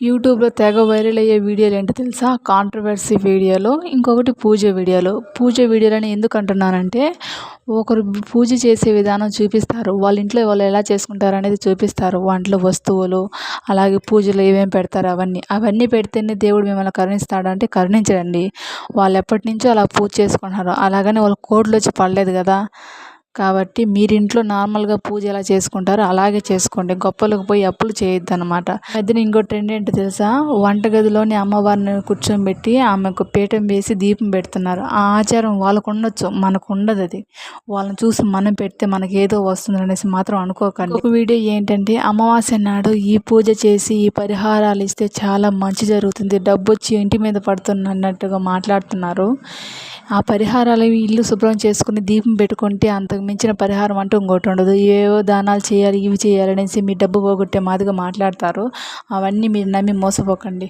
యూట్యూబ్లో తెగ వైరల్ అయ్యే వీడియోలు ఏంటో తెలుసా? కాంట్రవర్సీ వీడియోలు. ఇంకొకటి పూజ వీడియోలు. పూజ వీడియోలని ఎందుకు అంటున్నానంటే ఒకరు పూజ చేసే విధానం చూపిస్తారు. వాళ్ళ ఇంట్లో వాళ్ళు ఎలా చేసుకుంటారు అనేది చూపిస్తారు. వంటలు వస్తువులు అలాగే పూజలు ఏమేమి పెడతారు అవన్నీ. అవన్నీ పెడితేనే దేవుడు మిమ్మల్ని కరుణిస్తాడు అంటే కరుణించడండి. వాళ్ళు ఎప్పటి నుంచో అలా పూజ చేసుకుంటున్నారు. అలాగని వాళ్ళు కోట్లు వచ్చి పడలేదు కదా. కాబట్టి మీరు ఇంట్లో నార్మల్గా పూజ ఎలా చేసుకుంటారో అలాగే చేసుకోండి. గొప్పలకు పోయి అప్పులు చేయొద్దు అనమాట మధ్యన ఇంకో ట్రెండ్ ఏంటో తెలుసా? వంటగదిలోని అమ్మవారిని కూర్చోబెట్టి ఆమెకు పీఠం వేసి దీపం పెడుతున్నారు. ఆ ఆచారం వాళ్ళకు ఉండొచ్చు మనకు ఉండదు అది వాళ్ళని చూసి మనం పెడితే మనకి ఏదో వస్తుంది అనేసి మాత్రం అనుకోకండి. ఒక వీడియో ఏంటంటే అమావాస్య నాడు ఈ పూజ చేసి ఈ పరిహారాలు ఇస్తే చాలా మంచి జరుగుతుంది. డబ్బు వచ్చి ఇంటి మీద పడుతున్నట్టుగా మాట్లాడుతున్నారు. ఆ పరిహారాలు ఇల్లు శుభ్రం చేసుకుని దీపం పెట్టుకుంటే అంతకు మించిన పరిహారం అంటూ ఇంకోటి ఉండదు. ఏవో దానాలు చేయాలి ఇవి చేయాలి అనేసి మీ డబ్బు పోగొట్టే మాదిరిగా మాట్లాడతారు. అవన్నీ మీరు నమ్మి మోసపోకండి.